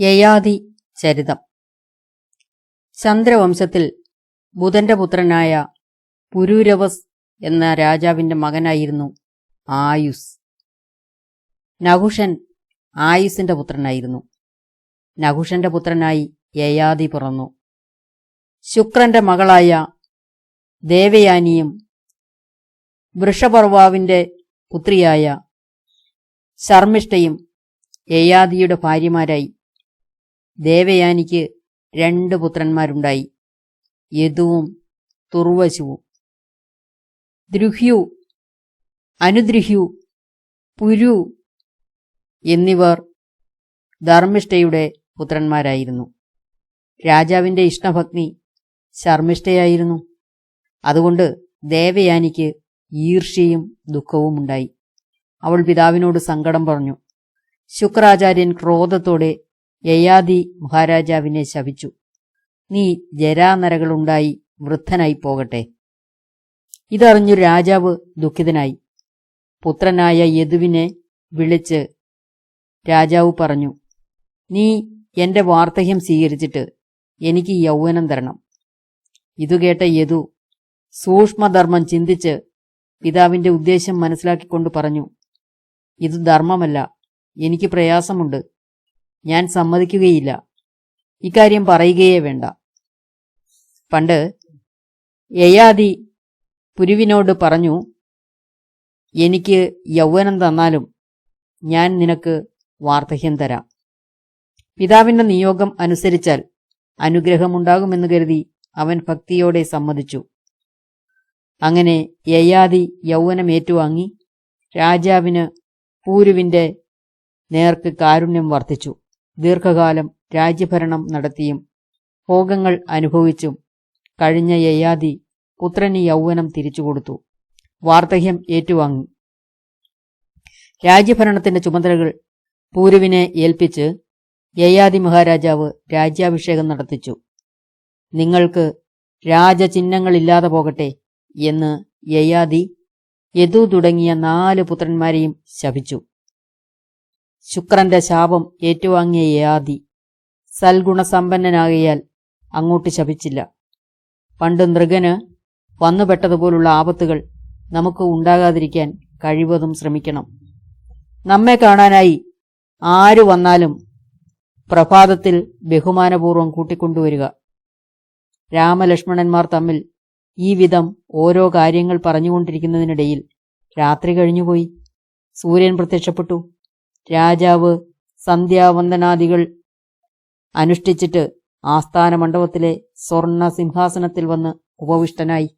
യയാതി ചരിതം. ചന്ദ്രവംശത്തിൽ ബുധന്റെ പുത്രനായ പുരൂരവസ് എന്ന രാജാവിന്റെ മകനായിരുന്നു ആയുസ്. നഹുഷൻ ആയുസിന്റെ പുത്രനായിരുന്നു. നഹുഷന്റെ പുത്രനായി യയാതി പിറന്നു. ശുക്രന്റെ മകളായ ദേവയാനിയും വൃഷപർവാവിന്റെ പുത്രിയായ ശർമ്മിഷ്ഠയും യയാദിയുടെ ഭാര്യമാരായി. ദേവയാനിക്ക് രണ്ട് പുത്രന്മാരുണ്ടായി. യദുവും തുർവശുവും. ദ്രുഹ്യു അനുദ്രുഹ്യു പുരു എന്നിവർ ധർമ്മിഷ്ഠയുടെ പുത്രന്മാരായിരുന്നു. രാജാവിന്റെ ഇഷ്ടഭഗ്നി ശർമ്മിഷ്ഠയായിരുന്നു. അതുകൊണ്ട് ദേവയാനിക്ക് ഈർഷ്യയും ദുഃഖവും ഉണ്ടായി. അവൾ പിതാവിനോട് സങ്കടം പറഞ്ഞു. ശുക്രാചാര്യൻ ക്രോധത്തോടെ യയാതി മഹാരാജാവിനെ ശപിച്ചു. നീ ജരാനരകളുണ്ടായി വൃദ്ധനായി പോകട്ടെ. ഇതറിഞ്ഞു രാജാവ് ദുഃഖിതനായി. പുത്രനായ യദുവിനെ വിളിച്ച് രാജാവ് പറഞ്ഞു നീ എന്റെ വാർദ്ധക്യം സ്വീകരിച്ചിട്ട് എനിക്ക് യൗവനം തരണം. ഇതുകേട്ട യദു സൂക്ഷ്മധർമ്മം ചിന്തിച്ച് പിതാവിന്റെ ഉദ്ദേശം മനസ്സിലാക്കിക്കൊണ്ട് പറഞ്ഞു ഇത് ധർമ്മമല്ല എനിക്ക് പ്രയാസമുണ്ട്. ഞാൻ സമ്മതിക്കുകയില്ല. ഇക്കാര്യം പറയുകയേ വേണ്ട. പണ്ട് യയാദി പുരുവിനോട് പറഞ്ഞു എനിക്ക് യൗവനം തന്നാലും ഞാൻ നിനക്ക് വാർദ്ധക്യം തരാം. പിതാവിന്റെ നിയോഗം അനുസരിച്ചാൽ അനുഗ്രഹമുണ്ടാകുമെന്ന് കരുതി അവൻ ഭക്തിയോടെ സമ്മതിച്ചു. അങ്ങനെ യയാദി യൗവനം ഏറ്റുവാങ്ങി രാജാവിന് പൂരുവിന്റെ നേർക്ക് കാരുണ്യം വർദ്ധിച്ചു. ദീർഘകാലം രാജ്യഭരണം നടത്തിയും ഭോഗങ്ങൾ അനുഭവിച്ചും കഴിഞ്ഞ യയാദി പുത്രന് യൗവനം തിരിച്ചുകൊടുത്തു വാർദ്ധക്യം ഏറ്റുവാങ്ങി. രാജ്യഭരണത്തിന്റെ ചുമതലകൾ പൂരുവിനെ ഏൽപ്പിച്ച് യയാദി മഹാരാജാവ് രാജ്യാഭിഷേകം നടത്തിച്ചു. നിങ്ങൾക്ക് രാജചിഹ്നങ്ങളില്ലാതെ പോകട്ടെ എന്ന് യയാദി യദു തുടങ്ങിയ നാല് പുത്രന്മാരെയും ശപിച്ചു. ശുക്രന്റെ ശാപം ഏറ്റുവാങ്ങിയ യാതി സൽഗുണസമ്പന്നനാകിയാൽ അങ്ങോട്ട് ശപിച്ചില്ല. പണ്ട് നൃഗന് വന്നുപെട്ടതുപോലുള്ള ആപത്തുകൾ നമുക്ക് ഉണ്ടാകാതിരിക്കാൻ കഴിവതും ശ്രമിക്കണം. നമ്മെ കാണാനായി ആര് വന്നാലും പ്രഭാതത്തിൽ ബഹുമാനപൂർവം കൂട്ടിക്കൊണ്ടുവരിക. രാമലക്ഷ്മണന്മാർ തമ്മിൽ ഈ വിധം ഓരോ കാര്യങ്ങൾ പറഞ്ഞുകൊണ്ടിരിക്കുന്നതിനിടയിൽ രാത്രി കഴിഞ്ഞുപോയി. സൂര്യൻ പ്രത്യക്ഷപ്പെട്ടു. രാജാവ് സന്ധ്യാവന്ദനാദികൾ അനുഷ്ഠിച്ചിട്ട് ആസ്ഥാന മണ്ഡപത്തിലെ സ്വർണ സിംഹാസനത്തിൽ വന്ന് ഉപവിഷ്ടനായി.